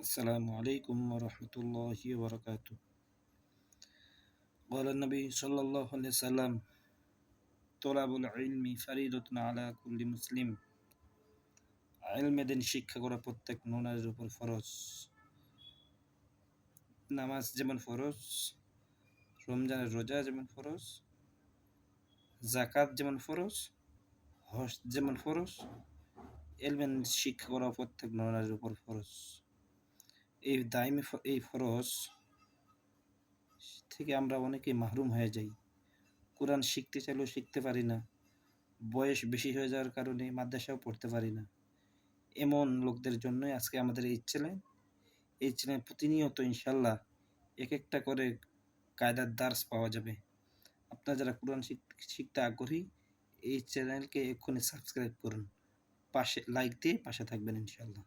السلام عليكم ورحمة الله وبركاته قال النبي صلى الله عليه وسلم طلب العلم فريضة على كل مسلم علم দিন শিক্ষা করা প্রত্যেক ননারের উপর ফরজ নামাজ যেমন ফরজ রমজানের রোজা যেমন ফরজ জাকাত যেমন ফরজ হজ যেমন ফরজ এলমেন শিক্ষা করা প্রত্যেক ননারের উপর ফরজ এই দায়মি এই ফরজ, থেকে আমরা অনেকেই মাহরুম হয়ে যাই। কোরআন শিখতে চাইলেও শিখতে পারি না। বয়স বেশি হয়ে যাওয়ার কারণে মাদ্রাসাও পড়তে পারি না। এমন লোকদের জন্যই আজকে আমাদের এই চ্যানেল এই চ্যানেল প্রতিনিয়ত ইনশাল্লাহ এক একটা করে কায়দার দার্স পাওয়া যাবে। আপনারা যারা কোরআন শিখতে আগ্রহী, এই চ্যানেলকে এক্ষুনি সাবস্ক্রাইব করুন। পাশে লাইক দিয়ে পাশে থাকবেন ইনশাল্লাহ